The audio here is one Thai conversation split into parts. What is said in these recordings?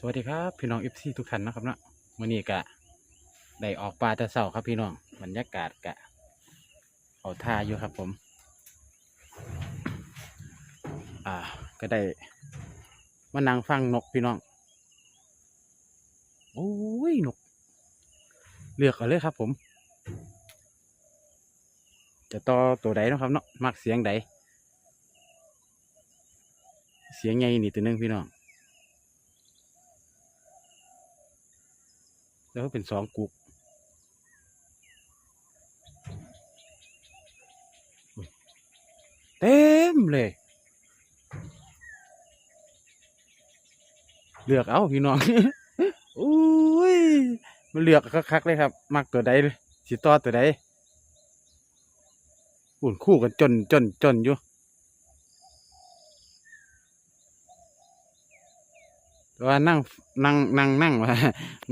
สวัสดีครับพี่น้องเอฟซีทุกท่านนะครับเนาะมื่อนี้กะได้ออกปลาต่เช้าครับพี่น้องบรรยากาศกะเอาท่าอยู่ครับผม อ่า ก็ได้มานั่งฟังนกพี่น้องโอ้ยนก เลือกเอาเลยครับผม จะต่อตัวใดนะครับเนาะมักเสียงใดเสียงใหนี่ตัวหนึงพี่น้อง แล้วก็เป็นสองกุกเต็มเลย เลือกเอาพี่น้องอุ้ยมันเลือกคักๆเลยครับ มักตัวใดสิต่อตัวใดอุ่นคู่กันจนจนจนอยู่ แต่ว่านั่งนั่งนั่งนั่งว่า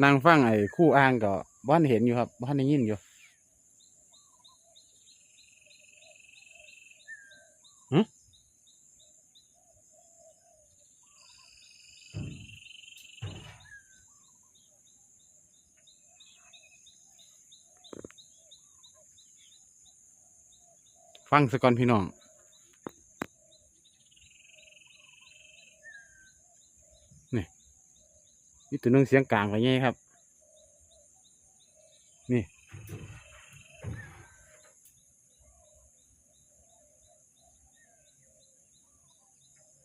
นั่งฟังไอ้คู่อ้างก็บ้านเห็นอยู่ครับบ้านได้ยินอยู่หึฟังสะก่อนพี่น้อง นี่ตัวนึงเสียงกลางไปไงครับ นี่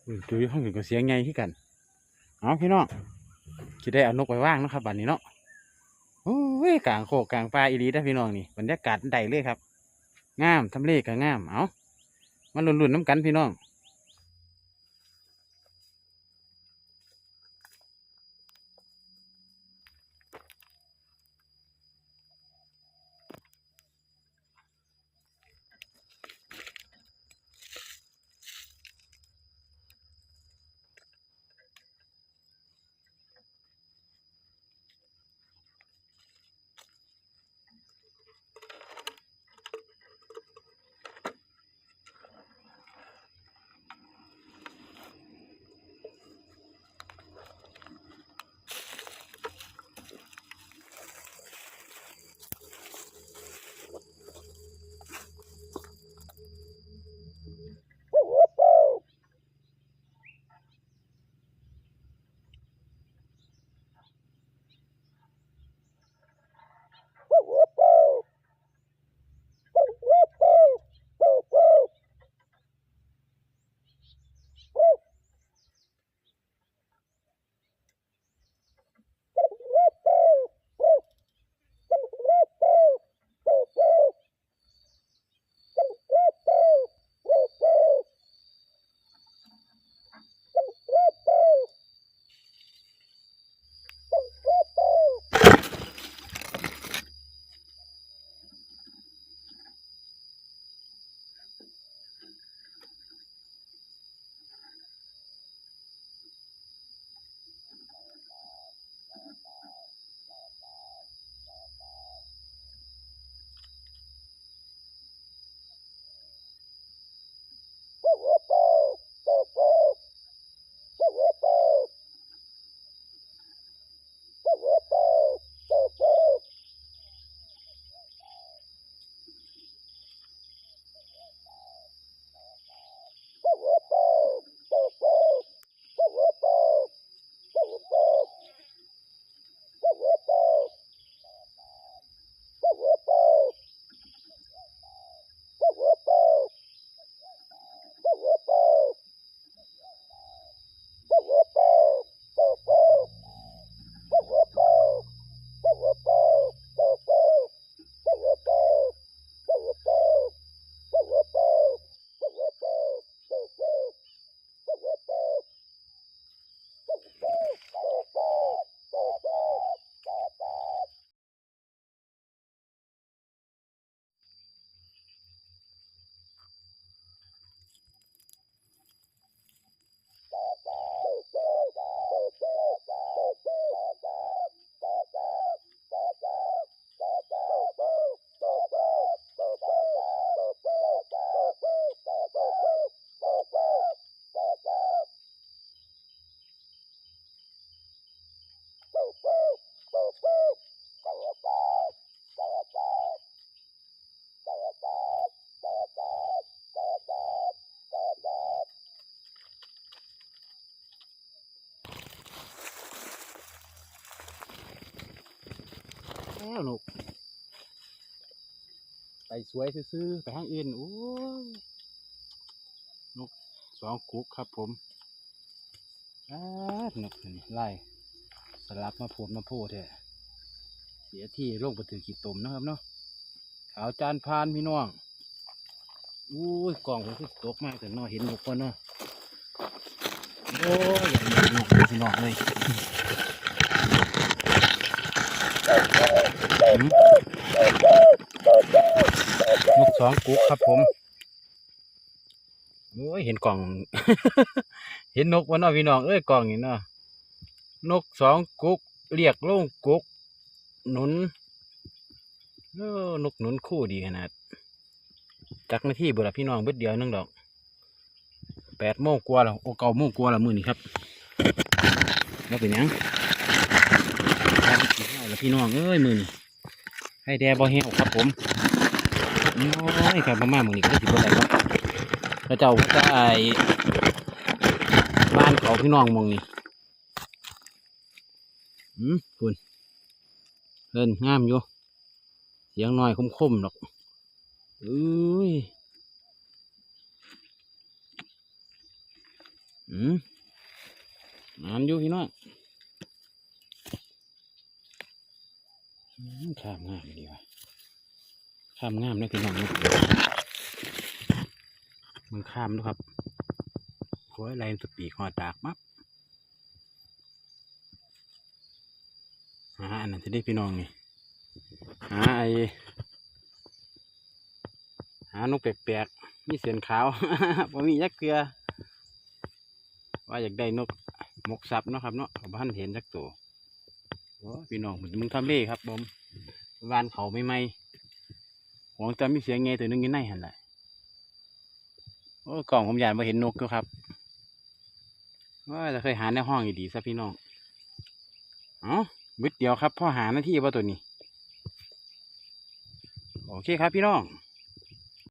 อืมตัวอยู่ห้องอื่นก็เสียงไงที่กัน เอาพี่น้องคิดได้เอานกไปว่างนะครับบัดนนี้เนาะโอ้ยกลางโคกกลางป่าอีรีได้พี่น้องนี่บรรยากาศใดเลยครับ งามทำเลก็งาม เอามาลุ่นๆน้ำกันพี่น้อง แล้วนกไปสวยซื่อไปทางอื่นโอ้ยนกสองกุ๊กครับผมอ้านกนี่ไล่ ลับมาโพดมาโพดแท้เสียที่โรคปถือขีดตมนะครับเนาะขาวจานพานพี่น้องอู้ยกล่องผมคือตกมากแต่นอเห็นนกก่อนเนาะโอ้ยอย่างนี้นกเลยพี่น้องเลยนกสองกุ๊กครับผมโอ้ยเห็นกล่อง เห็นนกวะเนาะพี่น้องเอ้ยกล่องนี่เนาะ นกสองกุ๊กเรียกล่งกุ๊กหนุนเออนกหนุนคู่ดีขนาด จักหน้าที่บุรพี่น้องเบิดเดียวนึงดอกแปดโมงกว่าแล้วโอเก้าโมงกว่าแล้วมือนี่ครับแล้วเป็นยังแล้วพี่น้องเอ้ยมือนี่ให้แดบ่เหี่ยวครับผมน้อยครับมาม่าหมึงนี่ก็สิบอะไรวะพระเจ้าก็ได้บ้านเขาพี่น้องหมองนี่ อืมคุณเล่นงามอยู่ เสียงน้อยคมๆหรอกเอ้ยอืมนานอยู่พี่น้องอืมข้ามงามดีว่ะข้ามงามเลยพี่น้องมันข้ามด้วยครับโอ้ยไรสปีกหอดากมับ หาอันนั้นจะได้พี่น้องนี่หาไอหานกแปลกๆมีเสียนขาวบ่มียักษ์เกลือ ว่าอยากได้นกมกซับเนาะครับเนาะกับบ้านเห็นจักตัวโอ้พี่น้องมึงมึงทำเล่ครับผมวานเขาไม่ไหมหวงจะมีเสียงไงตัวหนึงยู่ในหันแหละโอ้กล่องผมยานมาเห็นนกอยู่ครับว่าจะเคยหาในห้องอยู่ดีซะพี่น้อง เอ้า บึดเดียวครับพ่อหาหน้าที่ว่าตัวนี้ โอเคครับพี่น้อง